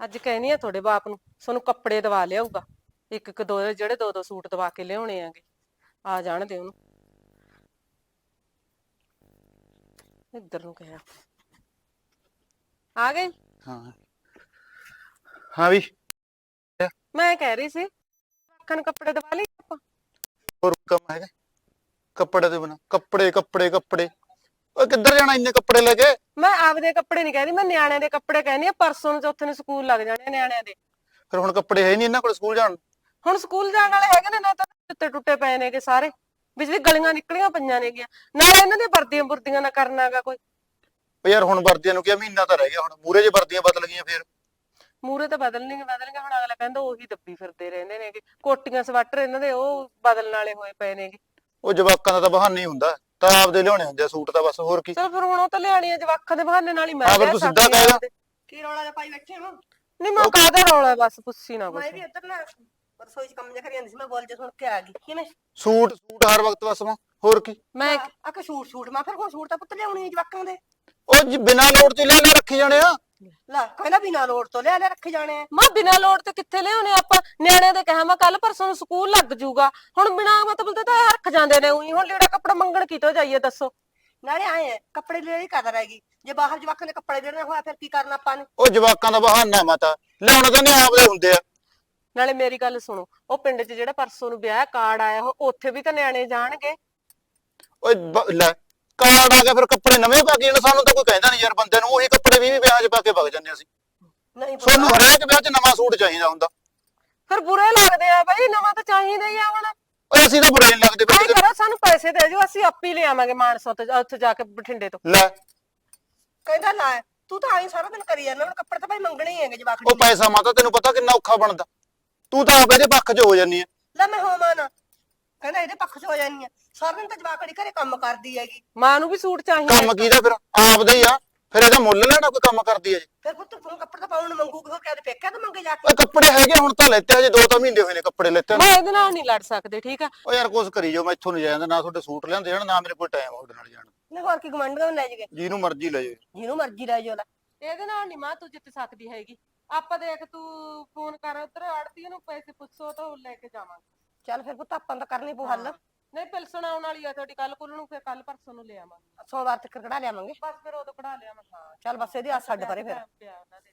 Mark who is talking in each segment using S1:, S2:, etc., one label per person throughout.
S1: ਅੱਜ ਕਹਿਨੀ ਆ ਤੁਹਾਡੇ ਬਾਪ ਨੂੰ ਤੁਹਾਨੂੰ ਕੱਪੜੇ ਦਵਾ ਲਿਆਊਗਾ। ਇੱਕ ਇੱਕ ਦੋ ਜਿਹੜੇ ਦੋ ਦੋ ਸੂਟ ਦਵਾ ਕੇ ਲਿਆਉਣੇ ਆਗੇ ਆ ਜਾਣ ਦੇ ਉਹਨੂੰ। ਇੱਧਰ ਨੂੰ ਕਹਿਆ ਆ। ਗਏ?
S2: ਹਾਂ। ਹਾਂ ਵੀ।
S1: ਮੈਂ ਕਹਿ ਰਹੀ ਸੀ ਅੱਖਾਂ ਨੂੰ ਕੱਪੜੇ ਦਵਾ ਲਈ ਆਪਾਂ।
S2: ਹੋਰ ਕੰਮ ਹੈਗਾ। ਕੱਪੜੇ ਦੇ ਬਿਨਾ। ਕੱਪੜੇ ਕੱਪੜੇ ਕੱਪੜੇ। ਓਏ ਕਿੱਧਰ ਜਾਣਾ ਇੰਨੇ ਕੱਪੜੇ ਲੈ ਕੇ?
S1: ਮੈਂ ਆਪਦੇ ਕੱਪੜੇ ਨਹੀਂ ਕਹਿੰਦੀ ਮੈਂ ਨਿਆਣਿਆਂ ਦੇ ਕੱਪੜੇ ਕਹਿੰਦੀ ਆ ਪਰਸੋਂ ਨੂੰ ਚੌਥੇ ਨੂੰ ਸਕੂਲ ਲੱਗ ਜਾਣੇ ਆ ਨਿਆਣਿਆਂ ਦੇ।
S2: ਫਿਰ ਹੁਣ ਕੱਪੜੇ ਹੈ ਨਹੀਂ ਇਹਨਾਂ ਕੋਲ ਸਕੂਲ ਜਾਣ? ਨੂੰ।
S1: ਹੁਣ ਸਕੂਲ ਜਾਣ ਵਾਲੇ ਹੈਗੇ ਨੇ ਨਾ ਤਾਂ ਟੁੱਟੇ ਟੁੱਟੇ ਪਏ ਨੇਗੇ ਸਾਰੇ। ਬਿਜਲੀ ਗਲੀਆਂ ਨਿਕਲੀਆਂ ਪਈਆਂ ਨੇਗੀਆਂ। ਨਾਲੇ ਇਹਨਾਂ ਦੀਆਂ ਵਰਦੀਆਂ ਬੁਰਦੀਆਂ ਨਾ ਕਰਨਾਗਾ ਕੋਈ।
S2: ਓ ਯਾਰ ਹੁਣ ਵਰਦੀਆਂ ਨੂੰ ਕਿਹਾ ਮਹੀਨਾ ਤਾਂ ਰਹਿ ਗਿਆ ਹੁਣ ਮੂਰੇ ਜੇ ਵਰਦੀਆਂ ਬਦਲ ਗਈਆਂ ਫਿਰ?
S1: ਮੂਰੇ ਤਾਂ ਬਦਲਣਗੇ ਬਦਲਣਗੇ ਹੁਣ ਅਗਲਾ ਕਹਿੰਦਾ ਉਹੀ ਦੱਬੀ ਫਿਰਦੇ ਰਹਿੰਦੇ ਨੇਗੇ। ਕੋਟੀਆਂ ਸਵੈਟਰ ਇਹਨਾਂ ਦੇ ਉਹ ਬਦਲਣ ਵਾਲੇ ਹੋਏ ਪਏ ਨੇਗੇ।
S2: ਉਹ ਜਵਾਕਾਂ ਦਾ ਤਾਂ ਬਹਾਨਾ ਹੀ ਹੁੰਦਾ। ਤਾਂ ਆਪਦੇ ਲਿਆਉਣੇ ਹੁੰਦੇ ਆ ਸੂਟ ਤਾਂ ਬਸ ਹੋਰ ਕੀ।
S1: ਚਲ ਫਿਰ ਹੁਣ ਉਹ ਤਾਂ ਲਿਆਣੀ ਆ ਜਵਾਕਾਂ ਦੇ ਬਹਾਨੇ ਨਾਲ ਹੀ ਮੈਂ
S2: ਹਾਂ, ਫਿਰ ਤੂੰ ਸਿੱਧਾ ਕਹਿ।
S1: ਆਪਦੇ।
S3: ਕੀ ਰੌਲਾ ਜਿਹਾ ਪਾਈ ਬੈਠੇ ਹੋ?
S1: ਨਹੀਂ ਮੈਂ ਕਾਹਦਾ ਰੌਲਾ ਬਸ ਪੁੱਛੀ ਨਾ ਕੁਛ।
S3: ਮੈਂ ਵੀ ਇੱਧਰ ਨਾ ਰਸੋਈ ਚ ਕੰਮ ਜਿਹਾ ਕਰੀ ਜਾਂਦੀ ਸੀ ਮੈਂ ਬੋਲ ਜੇ ਸੁਣ ਕੇ ਆ ਗਈ। ਕਿਵੇਂ?
S2: ਸੂਟ ਸੂਟ ਹਰ ਵਕਤ ਬਸ ਮੈਂ ਹੋਰ ਕੀ।
S1: ਮੈਂ
S3: ਆ ਕਿ ਸੂਟ ਸੂਟ? ਮੈਂ ਫਿਰ ਹੁਣ ਸੂਟ ਤਾਂ ਪੁੱਤ ਲਿਆਉਣੀ ਹੈ ਜਵਾਕਾਂ ਦੇ।
S2: ਉਹ ਜੀ ਬਿਨਾਂ ਲੋੜ ਤੋਂ ਲੈ ਲੈ ਰੱਖੀ ਜਾਣੇ ਆ।
S3: ਲੈ। ਕਹਿੰਦਾ ਬਿਨਾ ਲੋੜ ਤੋਂ ਲਿਆ ਲੈ ਰੱਖੇ ਜਾਣੇ ਆ।
S1: ਮਾਂ ਬਿਨਾਂ ਲੋੜ ਤੇ ਕਿੱਥੇ ਲਿਆਉਣੇ ਆਪਾਂ? ਨਿਆਣਿਆਂ ਦੇ ਕਹਾਂ ਮੈਂ ਕੱਲ ਪਰਸੋਂ ਨੂੰ ਸਕੂਲ ਲੱਗ ਜੂਗਾ ਹੁਣ ਬਿਨਾਂ ਮਤਲਬ ਤੇ ਤਾਂ ਰੱਖ ਜਾਂਦੇ ਨੇ ਉਹੀ। ਹੁਣ ਲੀੜਾ ਕੱਪੜਾ ਮੰਗਣ ਕਿਤੋਂ ਜਾਈਏ ਦੱਸੋ?
S3: ਨਾਲੇ ਆਏ ਆ, ਕੱਪੜੇ ਲੈ ਲਈ ਕਦਰ ਹੈਗੀ। ਜੇ ਬਾਹਰ ਜਵਾਕਾਂ ਦੇ ਕੱਪੜੇ ਦੇਣੇ ਹੋਇਆ ਫਿਰ ਕੀ ਕਰਨਾ ਆਪਾਂ ਨੇ?
S2: ਉਹ ਜਵਾਕਾਂ ਦਾ ਬਹਾਨਾ ਮਾਤਾ। ਲਿਆਉਣੇ ਤਾਂ ਨਹੀਂ ਆਪਦੇ ਹੁੰਦੇ ਆ।
S1: ਨਾਲੇ ਮੇਰੀ ਗੱਲ ਸੁਣੋ ਉਹ ਪਿੰਡ 'ਚ ਜਿਹੜਾ ਪਰਸੋਂ ਨੂੰ ਵਿਆਹ ਕਾਰਡ ਆਇਆ ਉਹ ਉੱਥੇ ਵੀ ਤਾਂ ਨਿਆਣੇ ਜਾਣਗੇ।
S2: ਓਏ ਬ- ਲੈ ਕਾਰਡ ਆ ਗਿਆ ਫਿਰ ਕੱਪੜੇ ਨਵੇਂ ਪਾ ਕੇ ਜਾਣ ਸਾਨੂੰ ਤਾਂ ਕੋਈ ਕਹਿੰਦਾ ਨਹੀਂ ਯਾਰ ਬੰਦੇ ਨੂੰ ਉਹੀ ਕੱਪੜੇ ਵੀ ਵੀ ਵਿਆਹ 'ਚ ਪਾ ਕੇ ਵਗ ਜਾਂਦੇ ਅਸੀਂ।
S3: ਨਹੀਂ ਪੁੱਤ,
S2: ਸਾਨੂੰ ਹਰੇਕ ਵਿਆਹ 'ਚ ਨਵਾਂ ਸੂਟ ਚਾਹੀਦਾ ਹੁੰਦਾ।
S1: ਫਿਰ ਬੁਰੇ ਲੱਗਦੇ ਆ ਬਈ ਨਵਾਂ ਤਾਂ ਚਾਹੀਦਾ ਹੀ ਆ ਹੁਣ।
S2: ਓਏ ਅਸੀਂ ਤਾਂ ਬੁਰੇ ਨਹੀਂ ਲੱਗਦੇ
S1: ਐਂ
S2: ਬਈ
S1: ਕਰੋ ਸਾਨੂੰ ਪੈਸੇ ਦੇ ਦਿਓ ਅਸੀਂ ਆਪੇ ਹੀ ਲਿਆਵਾਂਗੇ ਮਾਨਸਾ ਤੋਂ ਉੱਥੇ ਜਾ ਕੇ ਬਠਿੰਡੇ ਤੋਂ।
S2: ਲੈ।
S3: ਕਹਿੰਦਾ ਲੈ ਤੂੰ ਤਾਂ ਆਈ ਸਾਰਾ ਦਿਨ ਕਰੀ ਜਾਂਦਾ ਹੁਣ ਕੱਪੜੇ ਤਾਂ ਭਾਈ ਮੰਗਣੇ ਹੀ ਹੈਗੇ ਜਵਾਕ
S2: ਉਹ ਪੈਸਾ ਮਾਤਾ ਤੈਨੂੰ ਪਤਾ ਕਿੰਨਾ ਔਖਾ ਬਣਦਾ। ਤੂੰ ਤਾਂ ਆਪ ਇਹਦੇ ਪੱਖ 'ਚ ਹੋ ਜਾਨੀ ਆ।
S3: ਲੈ ਮੈਂ ਹੋਵਾਂ ਨਾ। ਕਹਿੰਦਾ ਇਹਦੇ ਪੱਖ ਚ ਹੋ ਜਾਣੀ ਆ। ਸਾਰਾ ਦਿਨ ਤਾਂ ਜਵਾਕੜੀ ਘਰੇ ਕੰਮ ਕਰਦੀ ਹੈਗੀ।
S1: ਮਾਂ ਨੂੰ ਵੀ ਸੂਟ ਚਾਹੀਦਾ।
S2: ਕੰਮ ਕੀਦਾ ਫਿਰ? ਆਪਦੇ ਹੀ ਆ। ਫਿਰ ਇਹਦਾ ਮੁੱਲ ਲੈਣਾ ਕੋਈ ਕੰਮ ਕਰਦੀ ਹੈ ਜੀ?
S3: ਫਿਰ ਪੁੱਤ ਤੂੰ ਕੱਪੜੇ ਤਾਂ ਪਾਉਣ ਨੂੰ ਮੰਗੂਗੀ ਹੋਰ ਕਿਹਦੇ ਪੇਕਿਆਂ ਤੋਂ ਮੰਗੇ ਜਾ ਕੇ?
S2: ਕੱਪੜੇ ਹੈਗੇ ਹੁਣ ਤਾਂ ਲੈਤੇ ਹਜੇ ਦੋ ਤਾਂ ਮਹੀਨੇ ਹੋਏ ਨੇ ਕੱਪੜੇ ਲੈਤੇ
S1: ਮੈਂ ਇਹਦੇ ਨਾਲ ਨਹੀਂ ਲੜ ਸਕਦੇ ਠੀਕ ਆ?
S2: ਓ ਯਾਰ ਕੁਛ ਕਰੀ ਜਾਓ ਮੈਂ ਇੱਥੋਂ ਨਹੀਂ ਜਾਂਦਾ ਨਾ ਤੁਹਾਡੇ ਸੂਟ ਲਿਆਂਦੇ ਜਾਣ ਨਾ ਮੇਰੇ ਕੋਲ ਟਾਈਮ ਆ ਉਹਦੇ ਨਾਲ ਜਾਣ ਦਾ।
S3: ਨਹੀਂ ਹੋਰ ਕੀ ਗਮੰਡੀਆਂ ਲੈ ਜਗੇ
S2: ਜਿਹਨੂੰ ਮਰਜ਼ੀ ਲੈ ਜਾਓ।
S3: ਜਿਹਨੂੰ ਮਰਜ਼ੀ ਲੈ ਜਾਓ ਲੈ।
S1: ਇਹਦੇ ਨਾਲ ਨਹੀਂ ਮਾਂ ਤੂੰ ਜਿੱਤ ਸਕਦੀ ਹੈਗੀ। ਆਪਾਂ ਦੇਖ ਤੂੰ ਫੋਨ ਕਰ ਉਧਰ ਆੜਤੀ ਨੂੰ ਪੈਸੇ ਪੁੱਛੋ ਤਾਂ ਉਹ ਲੈ ਕੇ ਜਾਵਾਂਗੇ।
S3: ਚੱਲ ਫਿਰ ਪੁੱਤ ਆਪਾਂ ਨੂੰ ਤਾਂ ਕਰਨੀ ਪਊ ਹੱਲ।
S1: ਨਹੀਂ ਪਿਲਸਣ ਆਉਣ ਵਾਲੀ ਆ ਤੁਹਾਡੀ ਕੱਲ ਕੁੱਲ ਨੂੰ ਫਿਰ ਕੱਲ ਪਰਸੋਂ ਨੂੰ ਲੈ ਆਵਾਂਗੇ
S3: ਸੋਮਵਾਰ ਤੱਕ ਕਢਾ ਲਿਆਵਾਂਗੇ।
S1: ਬਸ ਫਿਰ ਉਦੋਂ ਕਢਾ ਲਿਆਵਾਂਗੇ। ਹਾਂ
S3: ਚੱਲ ਬਸ ਇਹਦੀ ਆ ਛੱਡ ਪਰੇ ਫਿਰ।
S1: ਪਿਆ ਉਹਨਾਂ ਦੇ।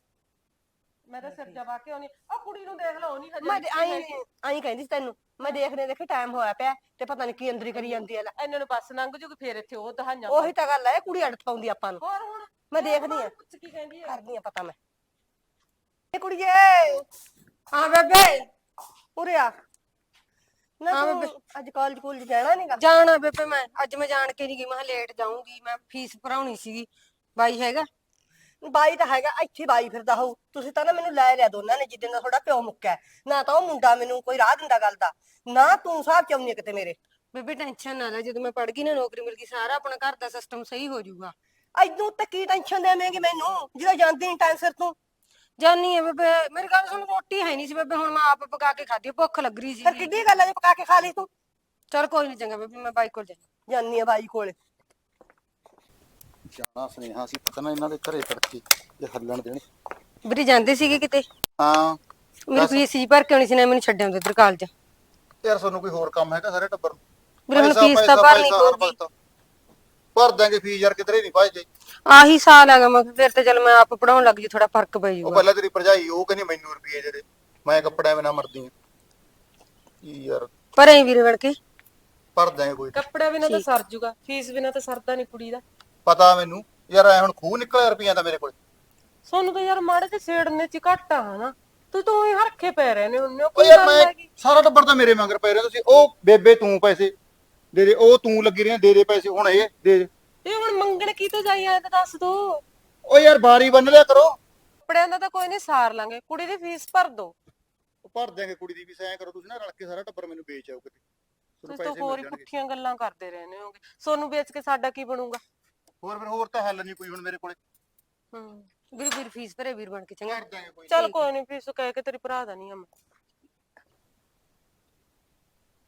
S1: ਮੈਂ ਤਾਂ ਸਿਰ ਜਵਾ ਕੇ ਆਉਣੀ ਆ। ਕੁੜੀ ਨੂੰ ਦੇਖ ਲਓ ਨਹੀਂ ਹਜੇ
S3: ਮੈਂ ਆਈ। ਆਈ ਕਹਿੰਦੀ ਸੀ ਤੈਨੂੰ ਮੈਂ ਦੇਖਦੇ ਦੇਖੇ ਟਾਈਮ ਹੋਇਆ ਪਿਆ ਤੇ ਪਤਾ ਨਹੀਂ ਕੀ ਅੰਦਰੀ ਕਰੀ ਜਾਂਦੀ ਹੈ ਲੈ।
S1: ਇਹਨਾਂ ਨੂੰ ਬੱਸ ਲੰਘ ਜੂਗੀ ਫਿਰ ਇੱਥੇ ਉਹ ਦਹਾਈਆਂ
S3: ਉਹੀ ਤਾਂ ਗੱਲ ਹੈ ਕੁੜੀ ਅੜ ਪਾਉਂਦੀ ਆਪਾਂ ਨੂੰ।
S1: ਹੋਰ ਹੁਣ?
S3: ਮੈਂ ਦੇਖਦੀ ਆ
S1: ਪੁੱਛ ਕੀ ਕਹਿੰਦੀ ਆ
S3: ਕਰਦੀ ਆ ਪਤਾ ਮੈਂ। ਇਹ ਕੁੜੀਏ। ਹਾਂ ਬੇਬੇ ਉਰੇ ਆ। ਨਾ ਤੂੰ ਅੱਜ ਕਾਲਜ ਕੋਲ ਜਾਣਾ ਨਹੀਂਗਾ
S4: ਜਾਣਾ ਬੇਬੇ ਮੈਂ। ਅੱਜ ਮੈਂ ਜਾਣ ਕੇ ਨਹੀਂ ਗਈ ਮੈਂ ਕਿਹਾ ਲੇਟ ਜਾਊਂਗੀ ਮੈਂ ਫੀਸ ਭਰਾਉਣੀ ਸੀਗੀ। ਬਾਈ ਹੈਗਾ?
S3: ਬਾਈ ਤਾਂ ਹੈਗਾ ਇੱਥੇ ਬਾਈ ਫਿਰਦਾ ਹੋਊ। ਤੁਸੀਂ ਤਾਂ ਨਾ ਮੈਨੂੰ ਲੈ ਲਿਆ ਦੋਨਾਂ ਨੇ ਜਿੱਦਣ ਦਾ ਤੁਹਾਡਾ ਪਿਓ ਮੁੱਕਿਆ ਹੈ। ਨਾ ਤਾਂ ਉਹ ਮੁੰਡਾ ਮੈਨੂੰ ਕੋਈ ਰਾਹ ਦਿੰਦਾ ਗੱਲ ਦਾ ਨਾ ਤੂੰ ਸਾਹਿਬ ਚਾਉਣੀ ਕਿਤੇ ਮੇਰੇ।
S4: ਬੇਬੇ ਟੈਨਸ਼ਨ ਨਾ ਲੈ ਜਦੋਂ ਮੈਂ ਪੜ ਗਈ ਨਾ ਨੌਕਰੀ ਮਿਲ ਗਈ ਸਾਰਾ ਆਪਣਾ ਘਰ ਦਾ ਸਿਸਟਮ ਸਹੀ ਹੋ ਜਾਊਗਾ।
S3: ਐਦੋਂ ਤੇ ਕੀ ਟੈਨਸ਼ਨ ਦੇਵੇਂਗੀ ਮੈਨੂੰ? ਜਦੋਂ ਜਾਂਦੀ ਨਹੀਂ ਟਾਈਮ ਸਿਰ ਤੂੰ।
S4: ਜਾਨੀ ਹੈ ਬੇਬੇ ਮੇਰੀ ਗੱਲ ਸੁਣ ਰੋਟੀ ਹੈ ਨਹੀਂ ਸੀ ਬੇਬੇ ਹੁਣ ਮੈਂ ਆਪ ਪਕਾ ਕੇ ਖਾਧੀ ਭੁੱਖ ਲੱਗ ਰਹੀ
S3: ਫਿਰ
S4: ਸੀ
S3: ਕਿੱਡੀ ਗੱਲ ਹੈ ਜੇ ਪਕਾ ਕੇ ਖਾ ਲਈ ਤੂੰ?
S4: ਚਲ ਕੋਈ ਨਹੀਂ ਚੰਗਾ ਬੇਬੇ ਮੈਂ ਬਾਈ ਕੋਲ ਜਾ
S3: ਜਾਨੀ ਆ ਬਾਈ ਕੋਲੇ।
S2: ਜਾਣਾ ਸੁਨੇਹਾ ਸੀ ਪਤਾ ਨਾ ਇਹਨਾਂ ਦੇ ਘਰੇ ਤੜਕੇ ਜੇ ਹੱਲਣ ਦੇਣ।
S4: ਵੀਰੇ ਜਾਂਦੇ ਸੀਗੇ ਕਿਤੇ?
S2: ਹਾਂ।
S4: ਮੇਰੀ ਫੀਸ ਸੀ ਭਰ ਕੇ ਆਉਣੀ ਸੀ ਨਾ ਮੈਨੂੰ ਛੱਡਿਆ ਹੁੰਦੇ ਇੱਧਰ ਕਾਲਜ।
S2: ਯਾਰ ਤੁਹਾਨੂੰ ਕੋਈ ਹੋਰ ਕੰਮ ਹੈਗਾ ਸਾਰੇ ਟੱਬਰ ਨੂੰ?
S4: ਵੀਰੇ ਹੁਣ
S2: ਪੈਸਾ,
S4: ਫੀਸ ਤਾਂ
S2: ਪੈਸਾ,
S4: ਭਰਨੀ
S2: ਪੈਸਾ, ਹਰ
S4: ਪਊਗੀ।
S2: ਵਕਤ। ਭਰ ਦਾਂਗੇ ਫੀਸ ਯਾਰ ਕਿਧਰੇ ਨਹੀਂ ਭਾਜਦੇ।
S4: ਆਹੀ ਸਾਲ ਹੈਗਾ ਮੈਂ ਕਿਹਾ ਫਿਰ ਤੇ ਚਲ ਮੈਂ ਆਪ ਪੜਾਉਣ ਲੱਗ ਜੀ ਥੋੜਾ ਫ਼ਰਕ ਪੈ
S2: ਉਹ ਪਹਿਲਾਂ ਤੇਰੀ ਭਰਜਾਈ ਉਹ ਕਹਿੰਦੀ ਮੈਨੂੰ ਰੁਪਏ ਜਿਹੜੇ ਮੈਂ ਕੱਪੜਿਆਂ ਬਿਨਾ ਮਰਦੀ ਆ ਕੀ ਯਾਰ
S4: ਪਰ ਐ ਵੀਰੇ ਬਣ ਕੇ।
S2: ਭਰ ਦਾਂਗੇ ਕੋਈ
S1: ਕੱਪੜਾ ਬਿਨਾ ਤਾਂ ਸਰ ਜੂਗਾ ਫੀਸ ਬਿਨਾ ਤਾਂ ਸਰਦਾ ਨਹੀਂ ਕੁੜੀ ਦਾ।
S2: ਪਤਾ ਮੈਨੂੰ ਯਾਰ ਐ ਹੁਣ ਖੂਹ ਨਿਕਲਿਆ ਰੁਪਈਆਂ ਦਾ ਮੇਰੇ ਕੋਲ।
S1: ਸੋਨੂੰ ਤਾਂ ਯਾਰ ਮਾੜੇ ਤੇ ਛੇੜਨੇ ਚ ਹੀ ਘੱਟ ਆ ਹਨਾ। ਤੂੰ ਤਾਂ ਹੀ ਹਰਖੇ ਪੈ ਰਹੇ ਨੇ ਉਹਨੇ
S2: ਓ
S1: ਕੋਈ
S2: ਯਾਰ
S1: ਗੱਲ
S2: ਮੈਂ
S1: ਹੈਗੀ।
S2: ਸਾਰਾ ਟੱਬਰ ਤਾਂ ਮੇਰੇ ਮਗਰ ਪੈ ਰਿਹਾ ਤੁਸੀਂ ਉਹ ਬੇਬੇ ਤੂੰ ਪੈਸੇ। ਦੇ ਦੇ ਉਹ ਤੂੰ ਲੱਗੀ ਰਹੀ ਦੇ ਦੇ ਪੈਸੇ ਹੁਣ ਇਹ ਦੇ ਦੇ।
S1: ਇਹ ਹੁਣ ਮੰਗਣ ਕੀ ਤੋਂ ਜਾਈ ਆ ਤਾਂ ਦੱਸ ਦੋ।
S2: ਓ ਯਾਰ ਬਾਰੀ ਬੰਨ ਲਿਆ ਕਰੋ।
S1: ਕੱਪੜਿਆਂ ਦਾ ਤਾਂ ਕੋਈ ਨਹੀਂ ਸਾਰ ਲਾਂਗੇ। ਕੁੜੀ ਦੀ ਫੀਸ ਭਰ ਦੋ।
S2: ਉਹ ਭਰ ਦਿਆਂਗੇ ਕੁੜੀ ਦੀ ਵੀ ਐਂ ਕਰੋ ਤੁਸੀਂ ਨਾ ਰਲ ਕੇ ਸਾਰਾ ਟੱਬਰ ਮੈਨੂੰ ਵੇਚ ਆਓ ਕਿਤੇ।
S1: ਤੁਸੀਂ ਤਾਂ ਹੋਰ ਹੀ ਪੁੱਠੀਆਂ ਗੱਲਾਂ ਕਰਦੇ ਰਹਿੰਦੇ ਹੋਗੇ। ਸੋਨੂੰ ਵੇਚ ਕੇ ਸਾਡਾ ਕੀ ਬਣੂਗਾ?
S2: ਹੋਰ ਫਿਰ ਹੋਰ ਤਾਂ ਹੱਲ ਨਹੀਂ ਕੋਈ ਹੁਣ ਮੇਰੇ ਕੋਲੇ।
S1: ਹੂੰ
S4: ਵੀਰੇ ਵੀਰ ਫੀਸ ਭਰੇ ਵੀਰ ਬਣ ਕੇ ਚੰਗਾ।
S2: ਭਰ ਦਿਆਂਗੇ ਕੋਈ।
S1: ਚੱਲ ਕੋਈ ਨਹੀਂ ਫੀਸ ਕਹਿ ਕੇ ਤੇਰੀ ਭਰਾ ਦਾ ਨਹੀਂ ਆ ਮੈਂ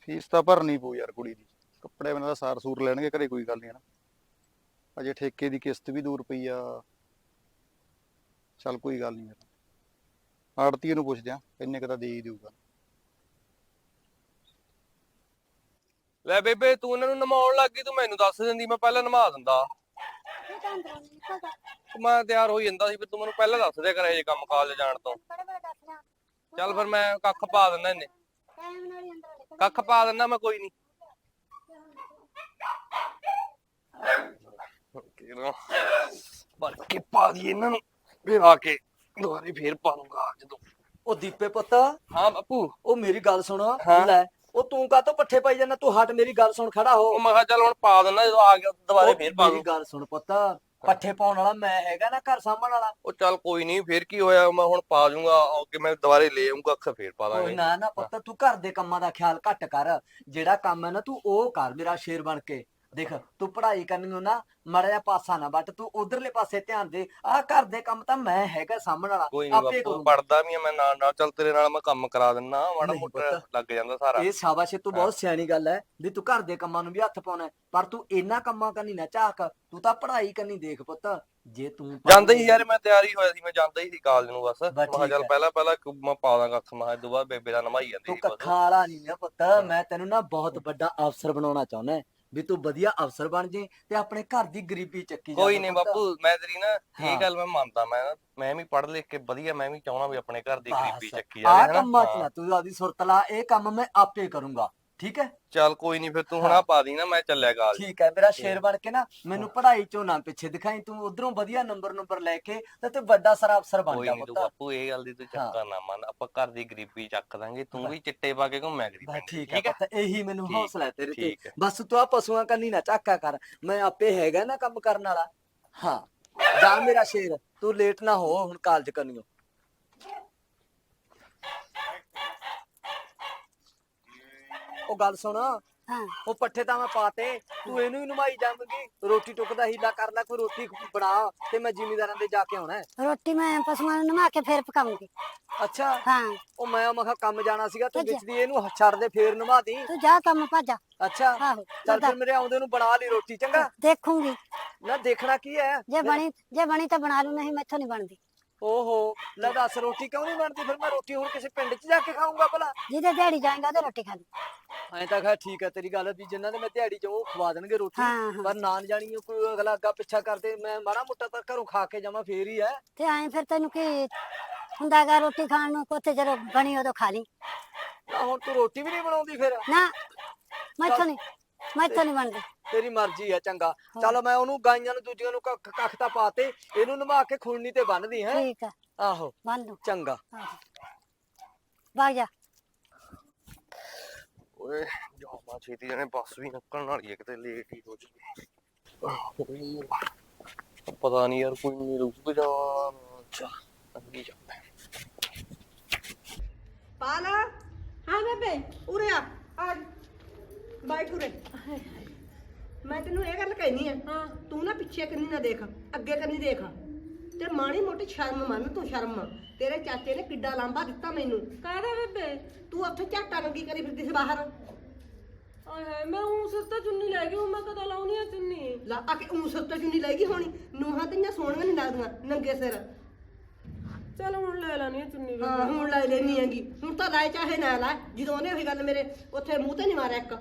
S2: ਫੀਸ ਤਾਂ ਭਰਨੀ ਪਊ ਯਾਰ ਕੁੜੀ ਦੀ। ਕੱਪੜੇ ਬਿਨਾਂ ਦਾ ਸਾਰ ਸੂਰ ਲੈਣਗੇ, ਘਰੇ ਕੋਈ ਗੱਲ ਨਹੀਂ ਨਾ ਅਜੇ ਠੇਕੇ ਦੀ ਕਿਸ਼ਤ ਵੀ ਦੂਰ ਪਈ ਆ। ਚੱਲ ਕੋਈ ਗੱਲ ਨਹੀਂ ਆੜਤੀਏ ਨੂੰ ਪੁੱਛਦੇ ਆ ਕਿੰਨੇ ਕੁ ਦੇ ਹੀ ਦੇਊਗਾ।
S5: ਲੈ ਬੇਬੇ, ਤੂੰ ਇਹਨਾਂ ਨੂੰ ਨਮਾਉਣ ਲੱਗ ਗਈ, ਤੂੰ ਮੈਨੂੰ ਦੱਸ ਦਿੰਦੀ, ਮੈਂ ਪਹਿਲਾਂ ਨਮਾ ਦਿੰਦਾ। ਮੈਂ ਤਿਆਰ ਹੋਈ ਜਾਂਦਾ ਸੀ ਵੀ ਤੂੰ ਮੈਨੂੰ ਪਹਿਲਾਂ ਦੱਸ ਦਿਆ ਕਰ ਇਹ ਕੰਮ ਕਾਲਜ ਜਾਣ ਤੋਂ। ਚੱਲ ਫਿਰ ਮੈਂ ਕੱਖ ਪਾ ਦਿੰਦਾ ਇਹਨੇ। ਕੱਖ ਪਾ ਦਿੰਦਾ ਮੈਂ, ਕੋਈ ਨਹੀਂ ਕਿਹੜਾ ਪਰ ਕੇ ਪਾ ਦੀ ਇਹਨਾਂ ਨੂੰ ਫਿਰ ਆ ਕੇ ਦੁਬਾਰੇ ਫੇਰ ਪਾ ਦੂੰਗਾ ਜਦੋਂ।
S6: ਉਹ ਦੀਪੇ ਪੁੱਤ
S5: ਹਾਂ ਬਾਪੂ।
S6: ਉਹ ਮੇਰੀ ਗੱਲ ਸੁਣ
S5: ਹਾਂ।
S6: ਲੈ ਉਹ ਤੂੰ ਕਾਹਤੋਂ ਪੱਠੇ ਪਾਈ ਜਾਂਦਾ? ਤੂੰ ਹਟ ਮੇਰੀ ਗੱਲ ਸੁਣ ਖੜਾ ਹੋ।
S5: ਉਹ ਮੈਂ ਕਿਹਾ ਚੱਲ ਹੁਣ ਪਾ ਦਿੰਦਾ ਜਦੋਂ ਆ ਗਿਆ ਦੁਬਾਰੇ
S6: ਉਹ
S5: ਫੇਰ ਪਾ
S6: ਮੇਰੀ
S5: ਦੂੰ
S6: ਗੱਲ ਸੁਣ ਪੁੱਤ ਪੱਠੇ ਪਾਉਣ ਵਾਲਾ ਮੈਂ ਹੈਗਾ ਨਾ ਘਰ ਸਾਂਭਣ ਵਾਲਾ।
S5: ਉਹ ਚੱਲ ਕੋਈ ਨਹੀਂ ਫੇਰ ਕੀ ਹੋਇਆ ਮੈਂ ਹੁਣ ਪਾ ਦੂੰਗਾ ਕਿ ਮੈਂ ਦੁਬਾਰੇ ਲੈ ਆਉਂਗਾ ਅੱਖ ਫੇਰ ਪਾ ਦਾਂਗੇ।
S6: ਨਾ ਨਾ ਪੁੱਤ ਤੂੰ ਘਰ ਦੇ ਕੰਮਾਂ ਦਾ ਖਿਆਲ ਘੱਟ ਕਰ ਜਿਹੜਾ ਕੰਮ ਹੈ ਨਾ ਤੂੰ ਉਹ ਕਰ ਮੇਰਾ ਸ਼ੇਰ ਬਣ ਕੇ। ਦੇਖ ਤੂੰ ਪੜ੍ਹਾਈ ਕਰਨੀ ਹੋ ਨਾ ਮੜਾ ਜਿਹਾ ਪਾਸਾ ਨਾ ਬੱਟ ਤੂੰ ਉਧਰਲੇ ਪਾਸੇ ਧਿਆਨ ਦੇ ਆਹ ਘਰ ਦੇ ਕੰਮ ਤਾਂ ਮੈਂ ਹੈਗਾ ਸਾਂਭਣ ਵਾਲਾ
S5: ਕੋਈ ਨਹੀਂ ਬਾਪੂ
S6: ਕਰੂੰਗਾ।
S5: ਪੜਦਾ ਵੀ ਆ ਮੈਂ ਨਾਲ ਨਾਲ ਚੱਲ ਤੇਰੇ ਨਾਲ ਮੈਂ ਕੰਮ ਕਰਾ ਦਿੰਨਾ ਮਾੜਾ
S6: ਨਹੀਂ
S5: ਮੋਟਾ
S6: ਪੁੱਤ।
S5: ਲੱਗ ਜਾਂਦਾ ਸਾਰਾ
S6: ਇਹ ਸ਼ਾਬਾਸ਼ ਤੂੰ ਬਹੁਤ ਸਿਆਣੀ ਗੱਲ ਹੈ ਵੀ ਤੂੰ ਘਰ ਦੇ ਕੰਮਾਂ ਨੂੰ ਵੀ ਹੱਥ ਪਾਉਣਾ ਹੈ, ਪਰ ਤੂੰ ਇਹਨਾਂ ਕੰਮਾਂ ਕਰਨੀ ਨਾ ਝਾਕ ਤੂੰ ਤਾਂ ਪੜ੍ਹਾਈ ਕਰਨੀ ਦੇਖ ਪੁੱਤ ਜੇ ਤੂੰ
S5: ਜਾਂਦਾ ਹੀ ਯਾਰ ਮੈਂ ਤਿਆਰੀ ਹੋਇਆ ਸੀ ਮੈਂ ਜਾਂਦਾ ਹੀ ਸੀ ਕਾਲਜ ਨੂੰ ਬਸ ਮੈਂ ਕਿਹਾ
S6: ਠੀਕ
S5: ਚੱਲ
S6: ਹੈ।
S5: ਪਹਿਲਾਂ ਪਹਿਲਾਂ ਇੱਕ ਮੈਂ ਪਾ ਦਾਂਗਾ ਅੱਖ ਮੈਂ ਦੋ ਬਾਅਦ ਬੇਬੇ ਦਾ ਨਮਾਈ ਜਾਂਦੀ
S6: ਤੂੰ
S5: ਸੀ ਬਸ।
S6: ਕੱਖਾਂ ਵਾਲਾ ਨਹੀਂ ਨਾ ਪੁੱਤ ਮੈਂ ਤੈਨੂੰ ਨਾ ਬਹੁਤ ਵੱਡਾ ਅਫਸਰ ਬਣਾਉਣਾ ਚਾਹੁੰਦਾ ਵੀ ਤੂੰ ਵਧੀਆ ਅਫਸਰ ਬਣ ਜੇ ਤੇ ਆਪਣੇ ਘਰ ਦੀ ਗਰੀਬੀ ਚੱਕੀ ਜਾ
S5: ਕੋਈ ਨਹੀਂ ਬਾਪੂ ਮੈਂ ਤੇਰੀ ਨਾ। ਇਹ ਗੱਲ ਮੈਂ ਮੰਨਦਾ ਮੈਂ ਮੈਂ ਵੀ ਪੜ੍ਹ ਲਿਖ ਕੇ ਵਧੀਆ ਮੈਂ ਵੀ ਚਾਹਣਾ ਵੀ ਆਪਣੇ ਘਰ ਦੀ ਗਰੀਬੀ ਚੱਕੀ
S6: ਆ
S5: ਜਾਵੇ
S6: ਕੰਮਾਂ ਚ ਨਾ ਤੂੰ ਆਦੀ ਸੁਰਤ ਲਾ ਇਹ ਕੰਮ ਮੈਂ ਆਪੇ ਕਰੂੰਗਾ। ਠੀਕ ਹੈ?
S5: ਚੱਲ ਕੋਈ ਨਹੀਂ ਫਿਰ ਤੂੰ ਹੁਣ ਆ ਪਾ ਦੀ ਨਾ ਮੈਂ ਚੱਲਿਆ ਕਾਲਜ।
S6: ਠੀਕ ਹੈ ਮੇਰਾ ਸ਼ੇਰ ਬਣ ਕੇ ਨਾ ਮੈਨੂੰ ਪੜ੍ਹਾਈ ਚੋਂ ਨਾ ਪਿੱਛੇ ਦਿਖਾਈ ਤੂੰ ਉਧਰੋਂ ਵਧੀਆ ਨੰਬਰ ਨੰਬਰ ਲੈ ਕੇ ਤੇ ਤੂੰ ਵੱਡਾ ਸਾਰਾ ਅਫਸਰ ਬਣ
S5: ਕੋਈ
S6: ਜਾ
S5: ਨਹੀਂ ਤੂੰ
S6: ਪੁੱਤ।
S5: ਬਾਪੂ ਇਹ ਗੱਲ ਦੀ ਤੂੰ
S6: ਹਾਂ।
S5: ਚੱਕਰ ਨਾ ਮੰਨ ਆਪਾਂ ਘਰ ਦੀ ਗਰੀਬੀ ਚੱਕ ਦਾਂਗੇ ਤੂੰ ਵੀ ਚਿੱਟੇ ਪਾ ਕੇ ਘੁੰਮਿਆ
S6: ਬਸ
S5: ਪਿੰਡ,
S6: ਠੀਕ ਹੈ ਪੁੱਤ ਇਹੀ ਮੈਨੂੰ ਹੌਸਲਾ ਹੈ ਤੇਰੇ ਤੇ।
S5: ਠੀਕ ਹੈ।
S6: ਬਸ ਤੂੰ ਆ ਪਸ਼ੂਆਂ ਕੰਨੀ ਨਾ ਝਾਕਾ ਕਰ ਮੈਂ ਆਪੇ ਹੈਗਾ ਨਾ ਕੰਮ ਕਰਨ ਵਾਲਾ। ਹਾਂ ਜਾ ਮੇਰਾ ਸ਼ੇਰ ਤੂੰ ਲੇਟ ਨਾ ਹੋ ਹੁਣ ਕਾਲਜ ਕਰਨੀਓ ਉਹ ਗੱਲ ਸੁਣ।
S7: ਹਾਂ।
S6: ਉਹ ਪੱਠੇ ਤਾਂ ਮੈਂ ਪਾਤੇ। ਤੂੰ ਇਹਨੂੰ ਹੀ ਨਮਾਈ ਜਾਵੇਂਗੀ। ਰੋਟੀ ਟੁੱਕ ਦਾ ਹੀਲਾ ਕਰ ਲੈ ਕੋਈ ਰੋਟੀ ਬਣਾ ਤੇ ਮੈਂ ਜ਼ਿਮੀਦਾਰਾਂ ਦੇ ਜਾ ਕੇ ਆਉਣਾ। ਹੈ।
S7: ਰੋਟੀ ਮੈਂ ਪਸ਼ੂਆਂ ਨੂੰ ਨਵਾ ਕੇ ਫੇਰ ਪਕਾਉਂਗੀ।
S6: ਅੱਛਾ।
S7: ਹਾਂ।
S6: ਉਹ ਮੈਂ ਮਖਾ ਕੰਮ ਜਾਣਾ ਸੀਗਾ ਤੂੰ
S7: ਅੱਛਾ।
S6: ਵਿੱਚ ਦੀ ਇਹਨੂੰ ਛੱਡ ਦੇ ਫੇਰ ਨਵਾ ਦੀ।
S7: ਤੂੰ ਜਾ ਕੰਮ ਭਾਜਾ
S6: ਅੱਛਾ।
S7: ਆਹੋ
S6: ਚੱਲ
S7: ਮੈਂ
S6: ਫਿਰ ਮੇਰੇ ਆਉਂਦੇ ਨੂੰ ਬਣਾ ਲਈ ਰੋਟੀ ਚੰਗਾ।
S7: ਦੇਖੂੰਗੀ।
S6: ਨਾ ਦੇਖਣਾ ਕੀ ਹੈ?
S7: ਜੇ ਬਣੀ ਜੇ ਬਣੀ ਤਾਂ ਬਣਾ ਲੂ ਨਹੀਂ ਮੈਥੋਂ ਨਹੀਂ ਬਣਦੀ।
S6: ਓਹੋ ਲੈ ਦੱਸ ਰੋਟੀ ਕਿਉਂ ਨਹੀਂ ਬਣਦੀ? ਫਿਰ ਮੈਂ ਰੋਟੀ ਹੁਣ ਕਿਸੇ ਪਿੰਡ 'ਚ ਜਾ ਕੇ ਖਾਊਂਗਾ ਭਲਾ।
S7: ਜਿਹਦੇ ਦਿਹਾੜੀ ਜਾਏਗਾ ਉਹਦੇ ਰੋਟੀ ਖਾ ਲਈ
S6: ਐਂ ਤਾਂ ਖੈਰ ਠੀਕ ਹੈ ਤੇਰੀ ਗੱਲ ਵੀ ਜਿਨ੍ਹਾਂ ਦੇ ਮੈਂ ਦਿਹਾੜੀ 'ਚ ਉਹ ਖਵਾ ਦੇਣਗੇ ਰੋਟੀ।
S7: ਹਾਂ।
S6: ਪਰ ਨਾਨ ਜਾਣੀ ਕੋਈ ਅਗਲਾ ਅੱਗਾ ਪਿੱਛਾ ਕਰਦੇ ਮੈਂ ਮਾੜਾ ਮੋਟਾ ਤਾਂ ਘਰੋਂ ਖਾ ਕੇ ਜਾਵਾਂ ਫੇਰ ਹੀ ਹੈ।
S7: ਤੇ ਐਂ ਫਿਰ ਤੈਨੂੰ ਕੀ ਹੁੰਦਾਗਾ ਰੋਟੀ ਖਾਣ ਨੂੰ ਕੋਥੇ ਜਦੋਂ ਬਣੀ ਉਦੋਂ ਖਾ ਲਈ।
S6: ਨਾ ਹੁਣ ਤੂੰ ਰੋਟੀ ਵੀ ਨਹੀਂ ਬਣਾਉਂਦੀ ਫਿਰ।
S7: ਨਾ ਮੈਥੋਂ ਨਹੀਂ। ਮੈਥੋਂ ਨਹੀਂ ਬਣਦੀ।
S6: ਤੇਰੀ ਮਰਜ਼ੀ ਹੈ ਚੰਗਾ। ਚਲ ਮੈਂ ਉਹਨੂੰ ਗਾਈਆਂ ਨੂੰ ਦੂਜੀਆਂ ਨੂੰ ਕੱਖ ਕੱਖ ਤਾਂ ਪਾਤੇ ਇਹਨੂੰ ਨਵਾ ਕੇ ਖੁਰਨੀ ਤੇ ਬੰਨਦੀ ਹੈ।
S7: ਠੀਕ ਆ।
S6: ਆਹੋ
S7: ਬੰਨ ਲੂ
S6: ਚੰਗਾ।
S7: ਵਗ ਜਾ।
S5: ਓਏ ਜਾਮਾ ਛੇਤੀ ਜਣੇ ਬੱਸ ਵੀ ਨਿਕਲਣ ਵਾਲੀ ਹੈ ਕਿਤੇ ਲੇਟ ਹੀ ਹੋ ਜੂਗੀ ਪਤਾ ਨਹੀਂ ਯਾਰ ਕੋਈ ਨਹੀਂ ਰੁਕ ਜਾ ਅੱਛਾ ਅੱਗੇ ਜਾ।
S3: ਪਾਲ। ਹਾਂ ਬੇਬੇ ਉਰੇ ਆ। ਆ ਬੈਠ ਉਰੇ। ਮੈਂ ਤੈਨੂੰ ਇਹ ਗੱਲ ਕਹਿਨੀ ਆ ਹਾਂ। ਤੂੰ ਨਾ ਪਿੱਛੇ ਕੰਨੀ ਨਾ ਦੇਖ ਅੱਗੇ ਕੰਨੀ ਦੇਖ। ਤੇ ਮਾੜੀ ਮੋਟੀ ਸ਼ਰਮ ਮੰਨ ਤੂੰ ਸ਼ਰਮ ਤੇਰੇ ਚਾਚੇ ਨੇ ਕਿੱਡਾ ਲਾਂਬਾ ਦਿੱਤਾ ਮੈਨੂੰ।
S1: ਕਾਹਦਾ ਬੇਬੇ?
S3: ਤੂੰ ਉੱਥੇ ਝਾਟਾ ਨੰਗੀ ਕਰੀ ਫਿਰਦੀ ਸੀ ਬਾਹਰ।
S1: ਆਏ ਹਾਏ ਮੈਂ ਹੁਣ ਸਿਰ ਤੇ ਚੁੰਨੀ ਲੈ ਗਈ ਹੁਣ ਮੈਂ ਕਦੋਂ ਲਾਉਣੀ ਆ ਚੁੰਨੀ?
S3: ਲਾ ਆ ਕੇ ਉਂ ਸਿਰ ਤੇ ਚੁੰਨੀ ਲੈਗੀ ਹੋਣੀ। ਨੂਹਾਂ ਤੀਆਂ ਸੋਹਣੀਆਂ ਨਹੀਂ ਲੱਗਦੀਆਂ ਨੰਗੇ ਸਿਰ।
S1: ਚਲ ਹੁਣ ਲੈ ਲੈਣੀ ਆ ਚੁੰਨੀ ਵੀ
S3: ਹਾਂ ਹੁਣ ਲੈ ਲੈਣੀ ਹੈਗੀ। ਹੁਣ ਤਾਂ ਲੈ ਚਾਹੇ ਨਾ ਲੈ ਜਦੋਂ ਉਹਨੇ ਉਹੀ ਗੱਲ ਮੇਰੇ ਉੱਥੇ ਮੂੰਹ ਤੇ ਨਹੀਂ ਮਾਰਿਆ ਇੱਕ।